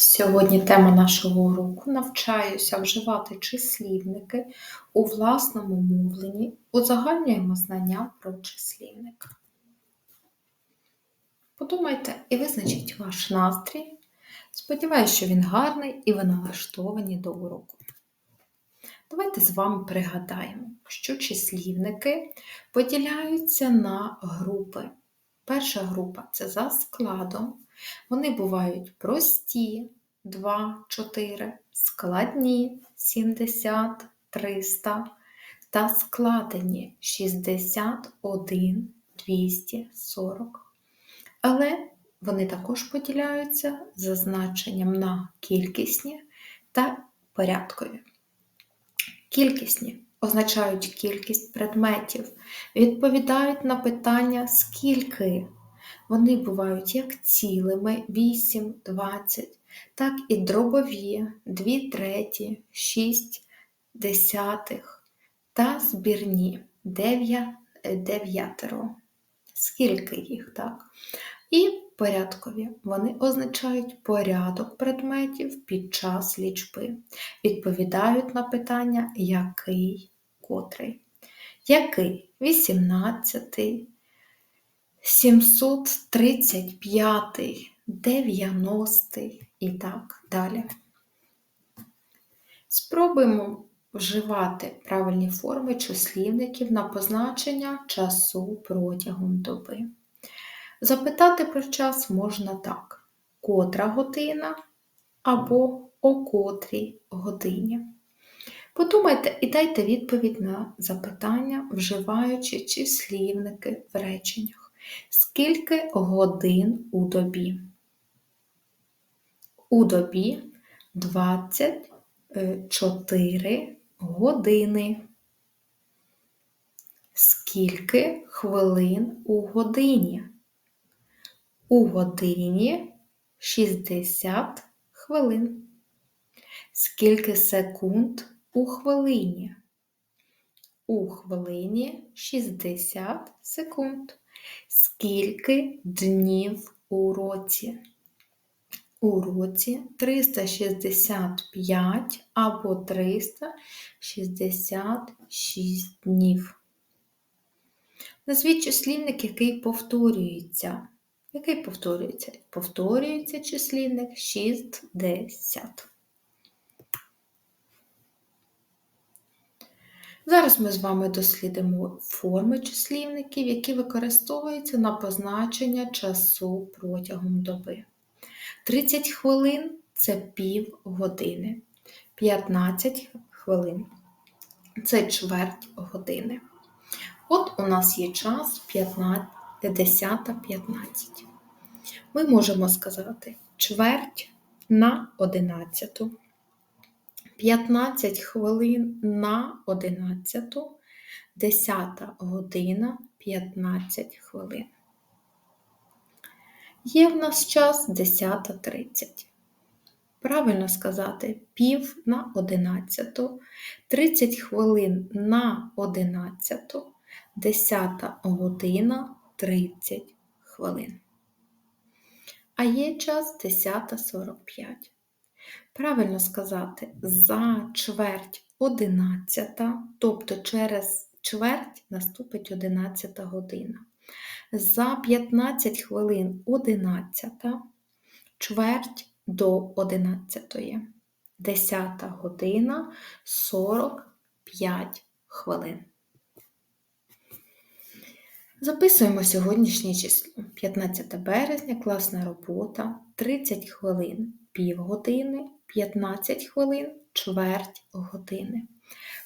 Сьогодні тема нашого уроку навчаюся вживати числівники у власному мовленні, узагальнюємо знання про числівник. Подумайте і визначіть ваш настрій. Сподіваюся, що він гарний і ви налаштовані до уроку. Давайте з вами пригадаємо, що числівники поділяються на групи. Перша група це за складом. Вони бувають прості 2, 4, складні 70, 300 та складені 61, 240. Але вони також поділяються за значенням на кількісні та порядкові. Кількісні означають кількість предметів, відповідають на питання скільки вони бувають як цілими 8, 20, так і дробові 2 треті, 6 десятих та збірні 9 дев'ятеро. Скільки їх, так? І порядкові. Вони означають порядок предметів під час лічби. Відповідають на питання який котрий. Який? 18, 735, 90 і так далі. Спробуємо вживати правильні форми числівників на позначення часу протягом доби. Запитати про час можна так: котра година або о котрій годині. Подумайте і дайте відповідь на запитання, вживаючи числівники в реченнях. Скільки годин у добі? У добі 24 години. Скільки хвилин у годині? У годині 60 хвилин. Скільки секунд у хвилині? У хвилині 60 секунд. Скільки днів у році? У році 365 або 366 днів. Назвіть числівник, який повторюється. Який повторюється? Повторюється числівник 60. Зараз ми з вами дослідимо форми числівників, які використовуються на позначення часу протягом доби. 30 хвилин це пів години. 15 хвилин це чверть години. От у нас є час 10-15. Ми можемо сказати чверть на 11. 15 хвилин на 11, 10 година 15 хвилин. Є в нас час 10.30. Правильно сказати, пів на 11, 30 хвилин на 11, 10 година 30 хвилин. А є час 10.45. Правильно сказати, за чверть одинадцята, тобто через чверть наступить одинадцята година. За 15 хвилин одинадцята, чверть до одинадцятої. Десята година 45 хвилин. Записуємо сьогоднішнє число. 15 березня, класна робота, 30 хвилин півгодини, 15 хвилин, чверть години.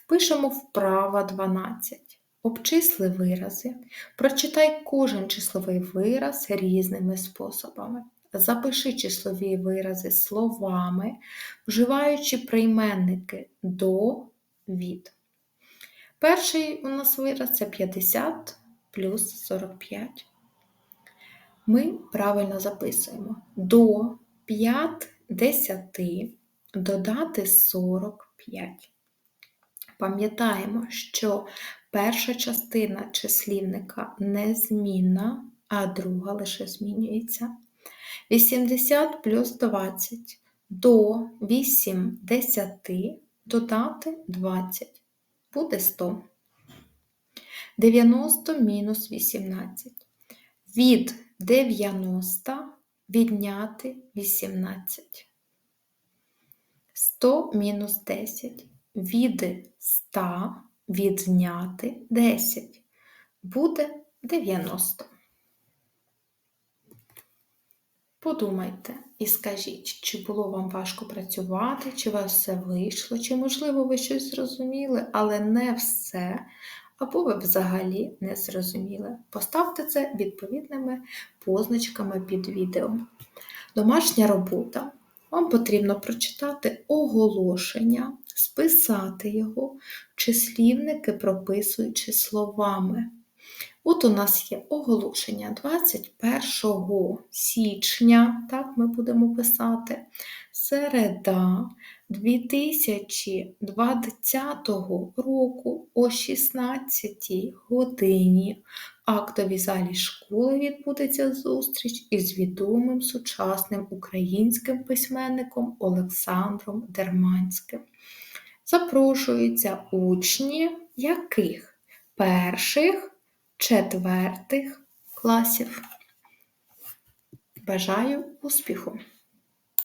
Пишемо вправа 12. Обчисли вирази. Прочитай кожен числовий вираз різними способами. Запиши числові вирази словами, вживаючи прийменники до від. Перший у нас вираз це 50 плюс 45. Ми правильно записуємо до 5 10 додати 45. Пам'ятаємо, що перша частина числівника незмінна, а друга лише змінюється. 80 плюс 20 до 80 додати 20 буде 100. 90 мінус 18. Від 90 відняти 18. 100 мінус 10. Від 100 відняти 10. Буде 90. Подумайте і скажіть, чи було вам важко працювати, чи у вас все вийшло, чи, можливо, ви щось зрозуміли, але не все, або ви взагалі не зрозуміли. Поставте це відповідними позначками під відео. Домашня робота. Вам потрібно прочитати оголошення, списати його, числівники прописуючи словами. От у нас є оголошення 21 січня, так ми будемо писати, середа 2020 року о 16 годині. В актовій залі школи відбудеться зустріч із відомим сучасним українським письменником Олександром Дерманським. Запрошуються учні яких? Перших четвертих класів. Бажаю успіху!